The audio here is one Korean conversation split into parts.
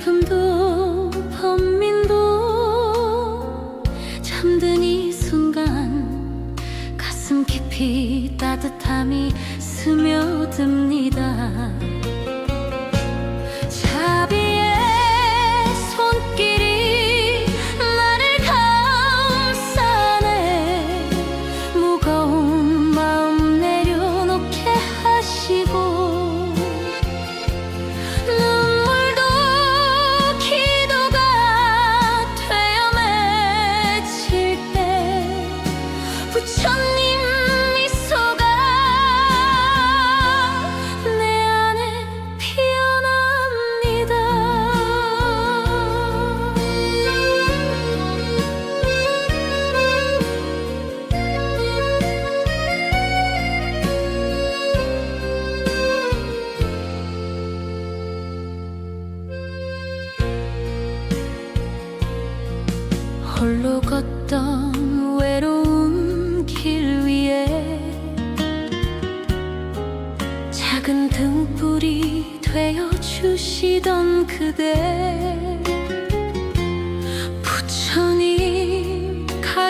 很多。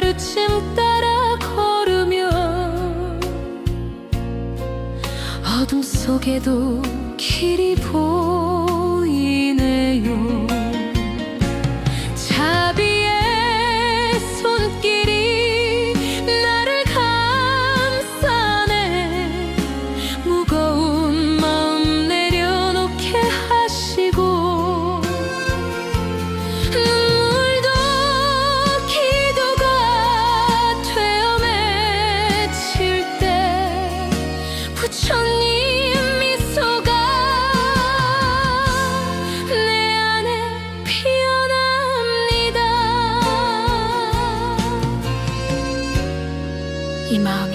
가르침 따라 걸으며 어둠 속에도 길이 보여 Imam.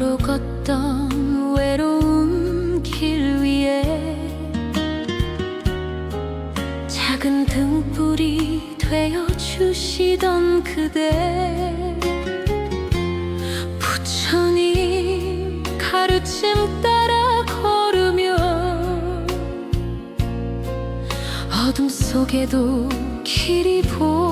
홀로 걷던 외로운 길 위에 작은 등불이 되어 주시던 그대 부처님 가르침 따라 걸으며 어둠 속에도 길이 보여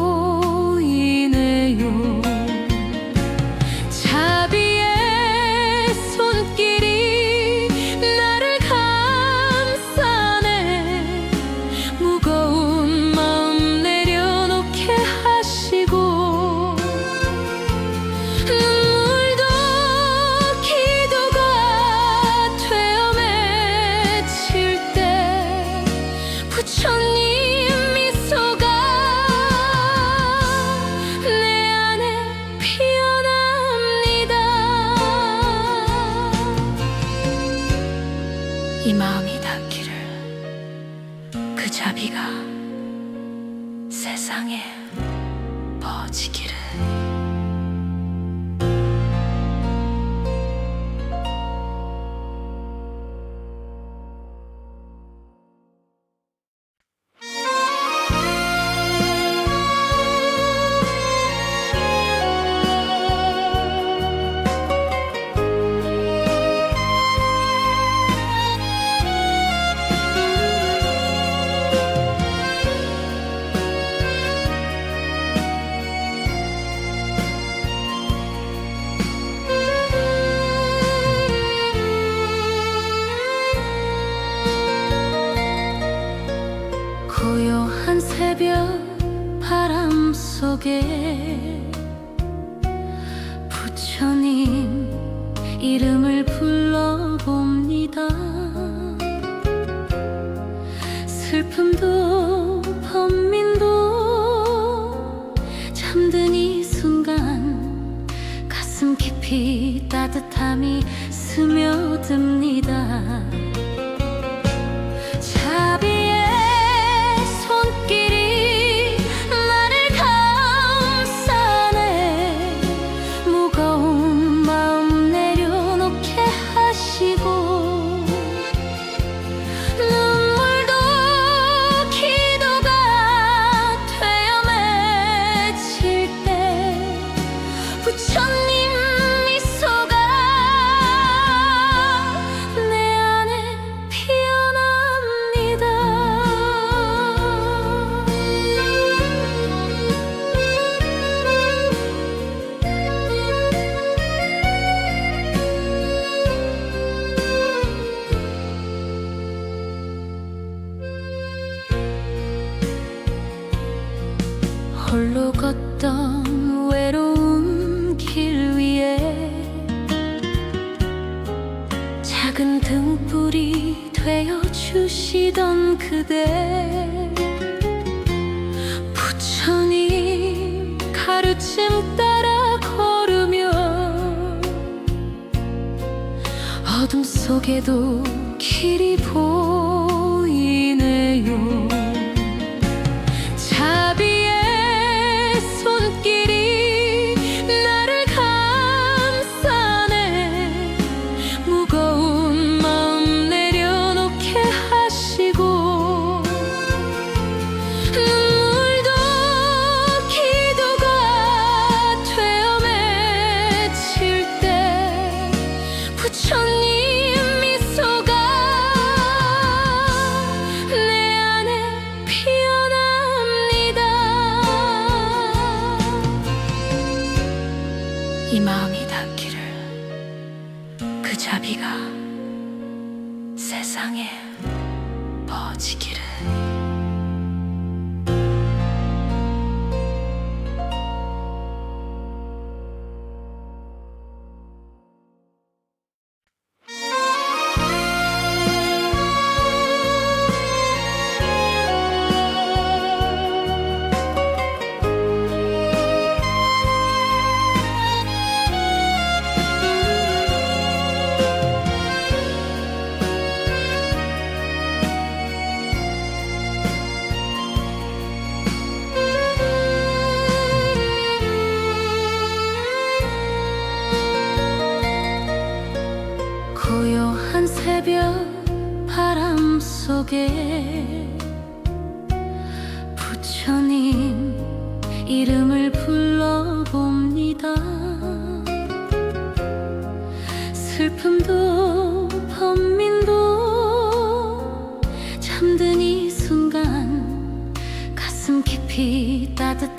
이름을 불러봅니다. 슬픔도 범민도 잠든 이 순간 가슴 깊이 따뜻함이 스며듭니다. 있던 그대. 부처님 가르침 따라 걸으며 어둠 속에도 길이 보여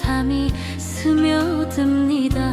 밤이 스며듭니다.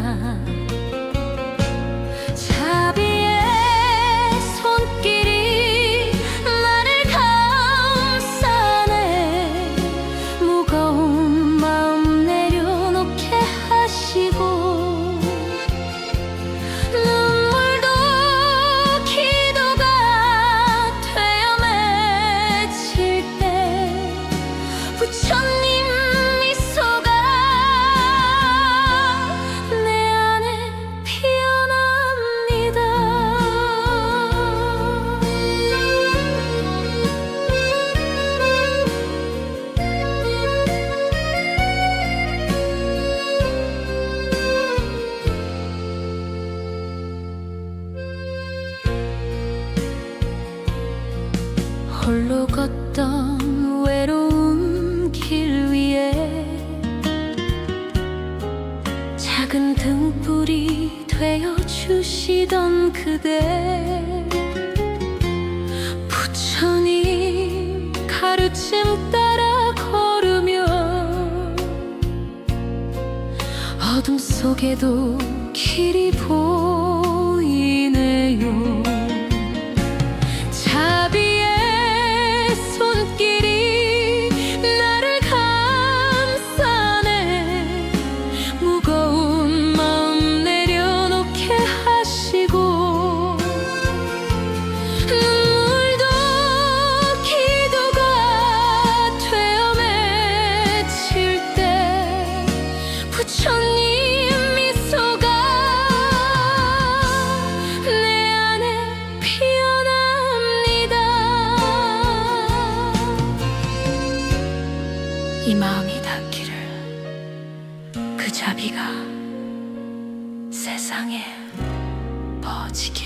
magic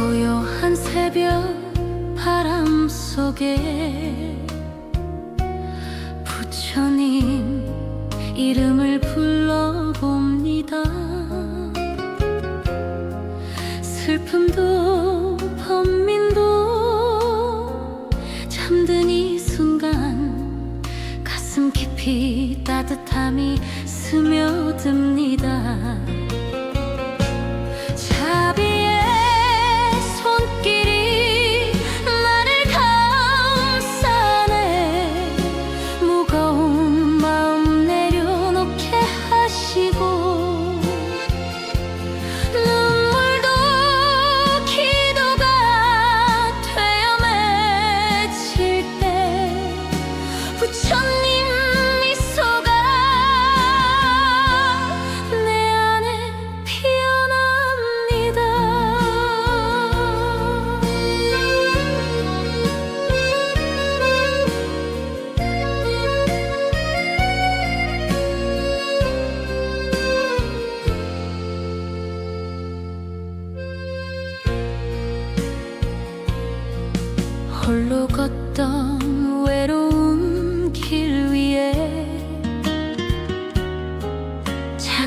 고요한 새벽 바람 속에 부처님 이름을 불러봅니다. 슬픔도 범민도 잠든 이 순간 가슴 깊이 따뜻함이 스며듭니다.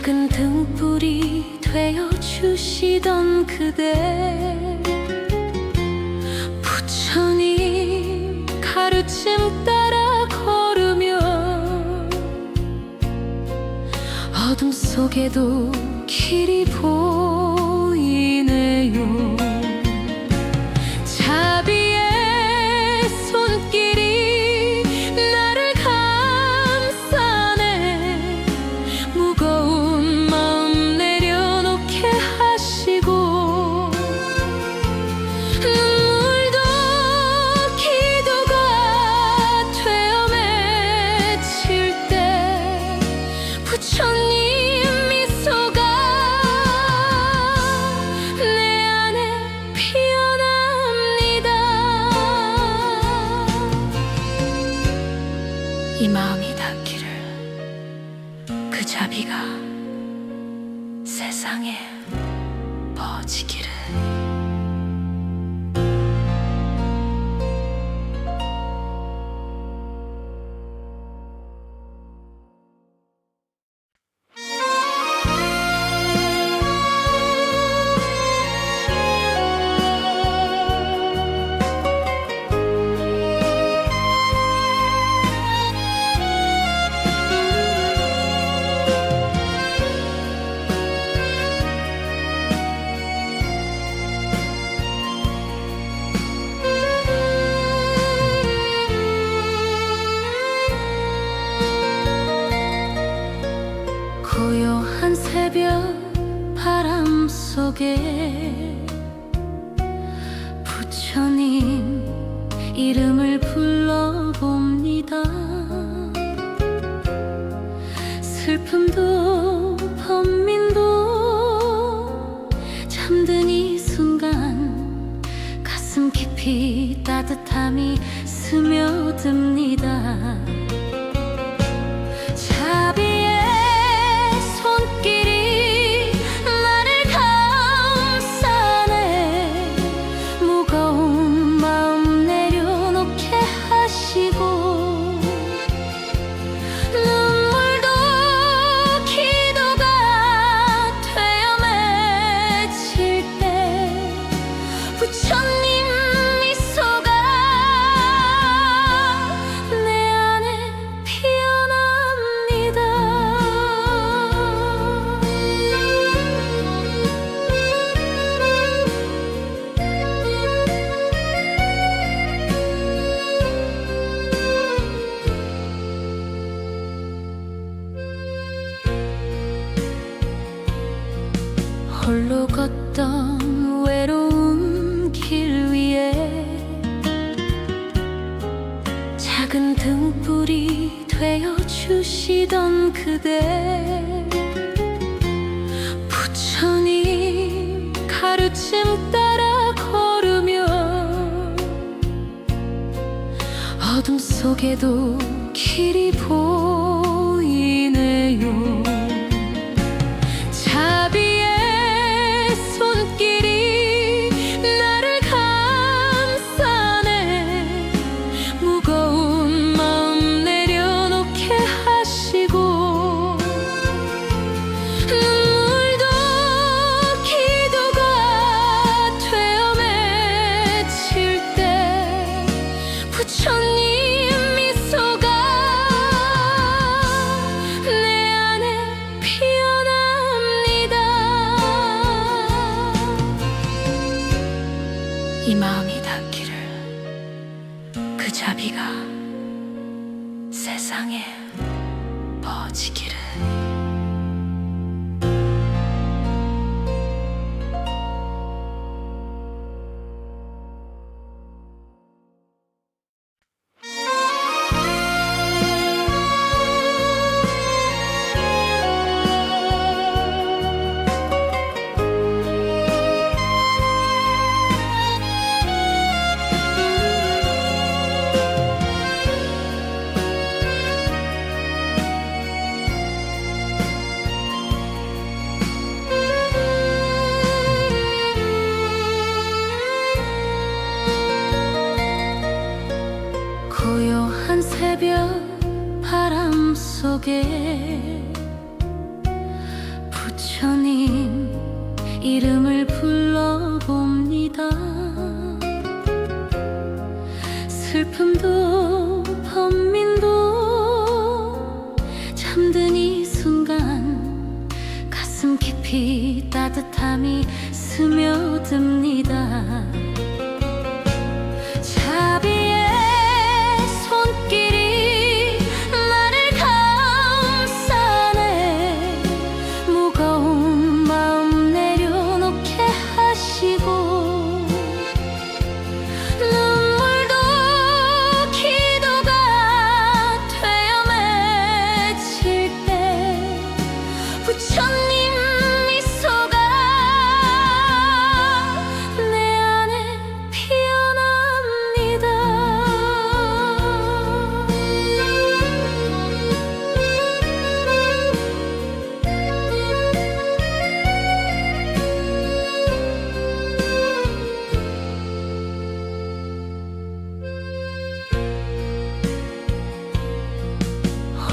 작은 등불이 되어 주시던 그대. 부처님 가르침 따라 걸으며 어둠 속에도 길이 보여 깊이 따뜻함이 스며듭니다. 길이 보이네요. 자비가 세상에 퍼지기를. forget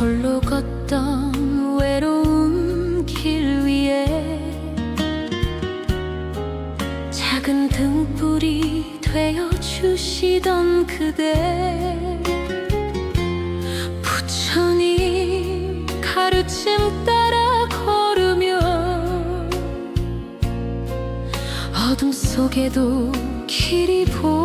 홀로 걷던 외로운 길 위에 작은 등불이 되어 주시던 그대 부처님 가르침 따라 걸으며 어둠 속에도 길이 보여